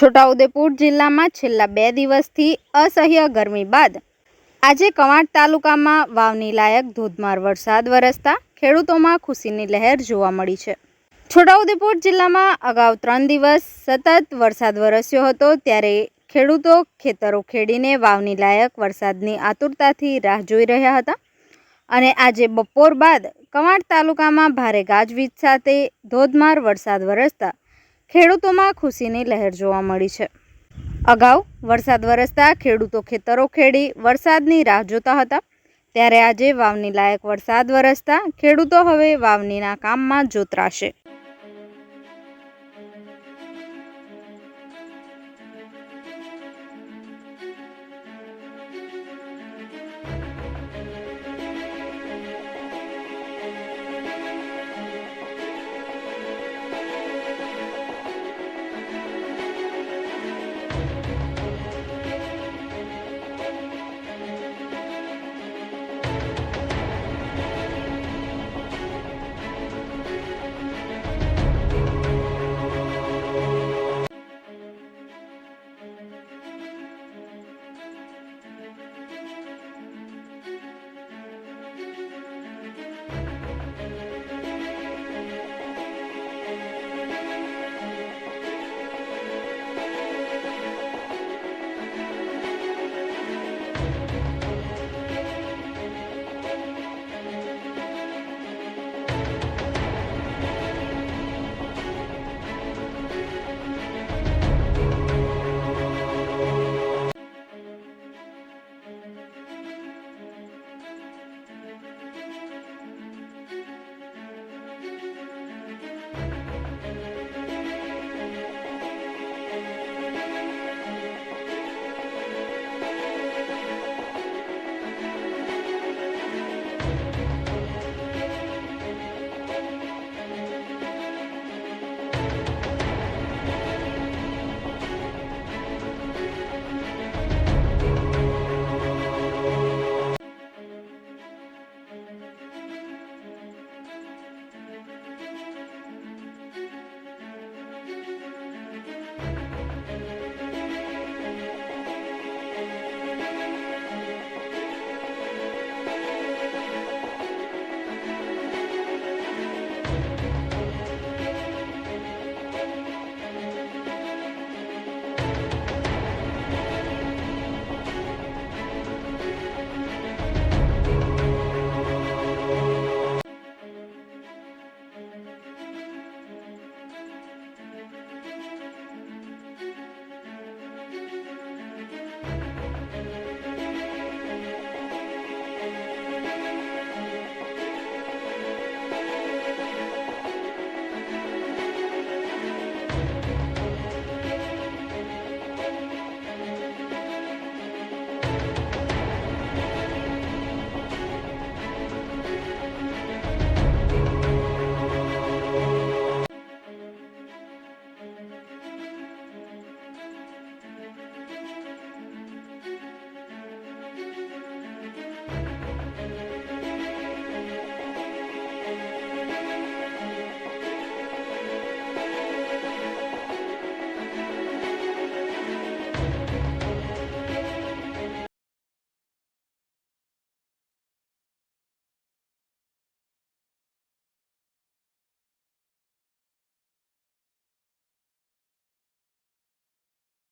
છોટાઉદેપુર જિલ્લામાં છેલ્લા બે દિવસથી અસહ્ય ગરમી બાદ આજે કવાંટ તાલુકામાં વાવની લાયક ધોધમાર વરસાદ વરસતા ખેડૂતોમાં ખુશીની લહેર જોવા મળી છે. છોટાઉદેપુર જિલ્લામાં અગાઉ ત્રણ દિવસ સતત વરસાદ વરસ્યો હતો ત્યારે ખેડૂતો ખેતરો ખેડીને વાવની લાયક વરસાદની આતુરતાથી રાહ જોઈ રહ્યા હતા અને આજે બપોર બાદ કવાંટ તાલુકામાં ભારે ગાજવીજ સાથે ધોધમાર વરસાદ વરસતા ખેડૂતોમાં ખુશીની લહેર જોવા મળી છે. અગાઉ વરસાદ વરસતા ખેડૂતો ખેતરો ખેડી વરસાદની રાહ જોતા હતા. ત્યારે આજે વાવની લાયક વરસાદ વરસતા ખેડૂતો હવે વાવણીના કામમાં જોતરાશે.